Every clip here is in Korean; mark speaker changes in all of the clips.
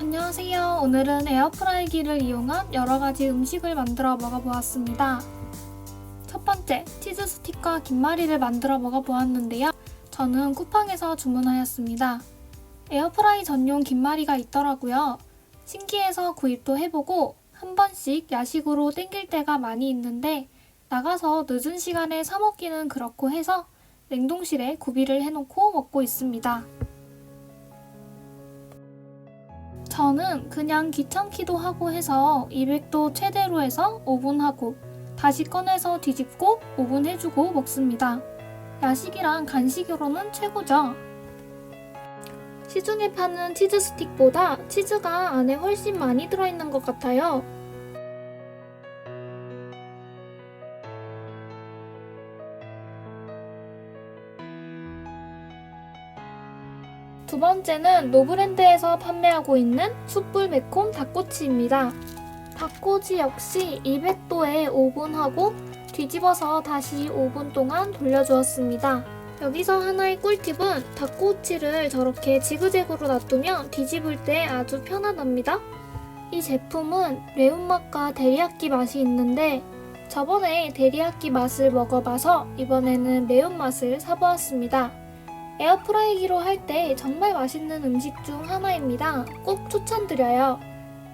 Speaker 1: 안녕하세요. 오늘은 에어프라이기를 이용한 여러 가지 음식을 만들어 먹어보았습니다. 첫 번째, 치즈 스틱과 김말이를 만들어 먹어보았는데요. 저는 쿠팡에서 주문하였습니다. 에어프라이 전용 김말이가 있더라고요. 신기해서 구입도 해보고 한 번씩 야식으로 땡길 때가 많이 있는데 나가서 늦은 시간에 사 먹기는 그렇고 해서 냉동실에 구비를 해놓고 먹고 있습니다. 저는 그냥 귀찮기도 하고 해서 200도 최대로 해서 오븐하고 다시 꺼내서 뒤집고 오븐해주고 먹습니다. 야식이랑 간식으로는 최고죠. 시중에 파는 치즈 스틱보다 치즈가 안에 훨씬 많이 들어있는 것 같아요. 두 번째는 노브랜드에서 판매하고 있는 숯불 매콤 닭꼬치입니다. 닭꼬치 역시 200도에 오븐하고 뒤집어서 다시 5분 동안 돌려주었습니다. 여기서 하나의 꿀팁은 닭꼬치를 저렇게 지그재그로 놔두면 뒤집을 때 아주 편안합니다. 이 제품은 매운맛과 데리야끼 맛이 있는데 저번에 데리야끼 맛을 먹어봐서 이번에는 매운맛을 사보았습니다. 에어프라이기로 할 때 정말 맛있는 음식 중 하나입니다. 꼭 추천드려요.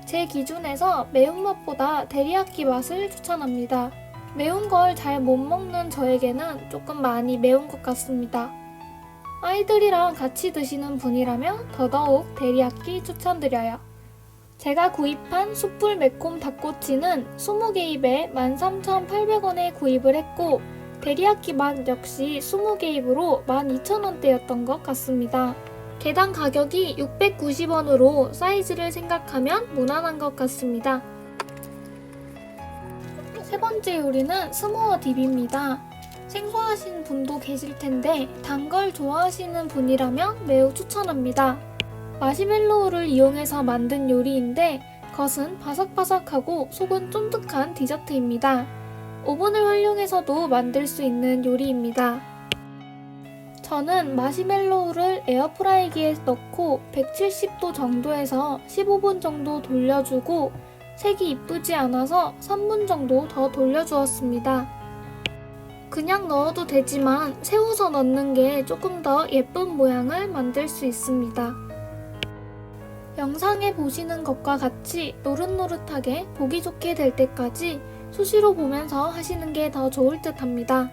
Speaker 1: 제 기준에서 매운맛보다 데리야끼 맛을 추천합니다. 매운 걸 잘 못 먹는 저에게는 조금 많이 매운 것 같습니다. 아이들이랑 같이 드시는 분이라면 더더욱 데리야끼 추천드려요. 제가 구입한 숯불 매콤 닭꼬치는 20개 입에 13,800원에 구입을 했고 데리야끼 맛 역시 20개 입으로 12,000원대였던 것 같습니다. 개당 가격이 690원으로 사이즈를 생각하면 무난한 것 같습니다. 세 번째 요리는 스모어 딥입니다. 생소하신 분도 계실 텐데 단 걸 좋아하시는 분이라면 매우 추천합니다. 마시멜로우를 이용해서 만든 요리인데 겉은 바삭바삭하고 속은 쫀득한 디저트입니다. 오븐을 활용해서도 만들 수 있는 요리입니다. 저는 마시멜로우를 에어프라이기에 넣고 170도 정도에서 15분 정도 돌려주고 색이 이쁘지 않아서 3분 정도 더 돌려주었습니다. 그냥 넣어도 되지만 세워서 넣는 게 조금 더 예쁜 모양을 만들 수 있습니다. 영상에 보시는 것과 같이 노릇노릇하게 보기 좋게 될 때까지 수시로 보면서 하시는 게 더 좋을 듯 합니다.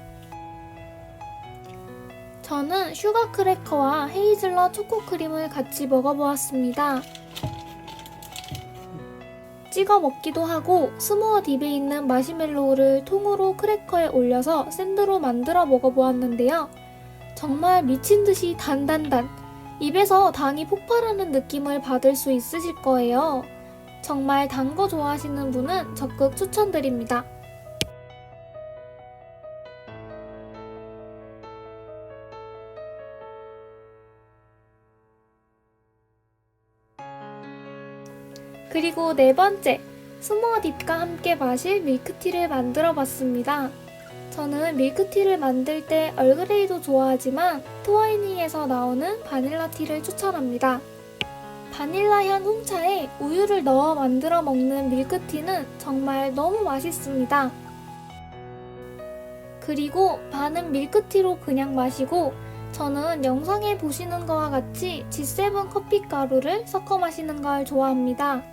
Speaker 1: 저는 슈가 크래커와 헤이즐넛 초코 크림을 같이 먹어보았습니다. 찍어 먹기도 하고 스모어 딥에 있는 마시멜로우를 통으로 크래커에 올려서 샌드로 만들어 먹어보았는데요. 정말 미친 듯이 단단단 입에서 당이 폭발하는 느낌을 받을 수 있으실 거예요. 정말 단 거 좋아하시는 분은 적극 추천드립니다. 그리고 네 번째, 스모어 딥과 함께 마실 밀크티를 만들어 봤습니다. 저는 밀크티를 만들 때 얼그레이도 좋아하지만 트와이닝에서 나오는 바닐라 티를 추천합니다. 바닐라 향 홍차에 우유를 넣어 만들어 먹는 밀크티는 정말 너무 맛있습니다. 그리고 반은 밀크티로 그냥 마시고 저는 영상에 보시는 것과 같이 G7 커피 가루를 섞어 마시는 걸 좋아합니다.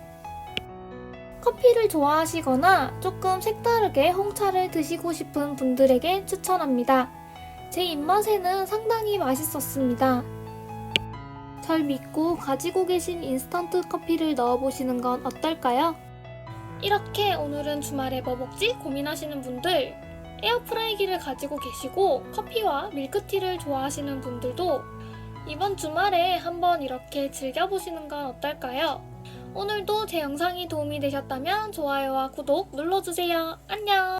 Speaker 1: 커피를 좋아하시거나 조금 색다르게 홍차를 드시고 싶은 분들에게 추천합니다. 제 입맛에는 상당히 맛있었습니다. 절 믿고 가지고 계신 인스턴트 커피를 넣어보시는 건 어떨까요? 이렇게 오늘은 주말에 뭐 먹지 고민하시는 분들 에어프라이기를 가지고 계시고 커피와 밀크티를 좋아하시는 분들도 이번 주말에 한번 이렇게 즐겨보시는 건 어떨까요? 오늘도 제 영상이 도움이 되셨다면 좋아요와 구독 눌러주세요. 안녕!